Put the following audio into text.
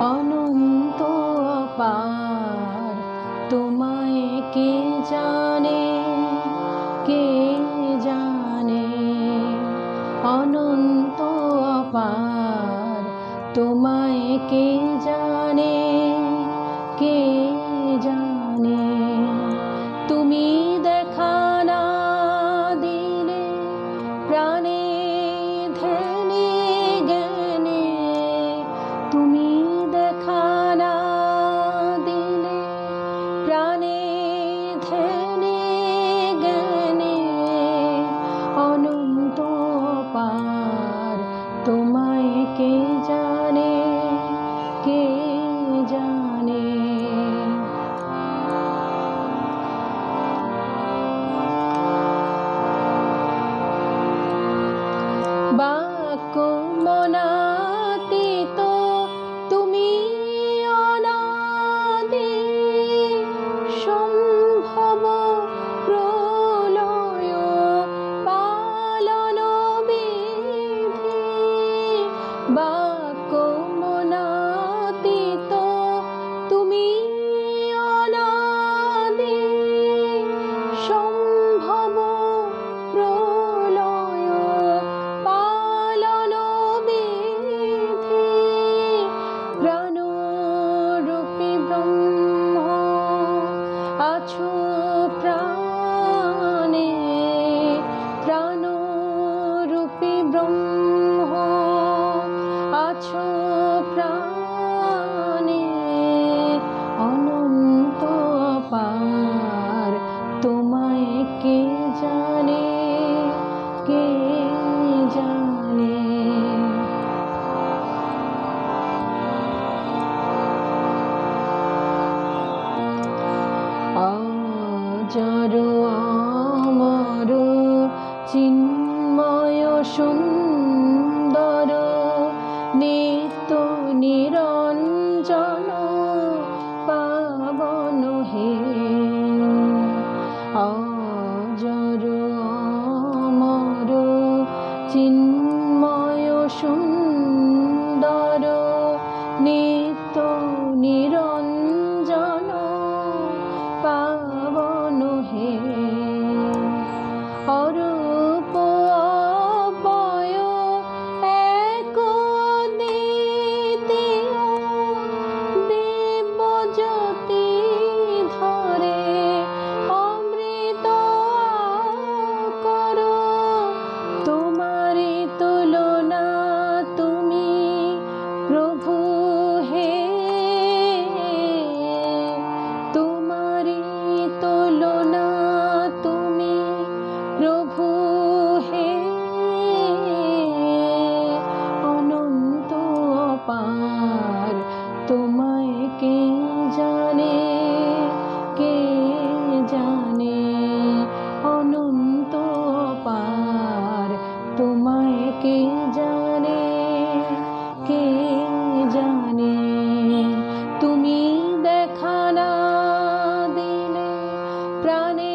অনন্ত পার তোমায় কে জানে? কে জানে? অনন্ত পার তোমায় কে জানে? আসেনি জ্ঞানে তোমায় কে জানে কে জানে? বাক্য মনা Bye. আসন জানে কে জানে তুমি দেখা না দিলে প্রাণে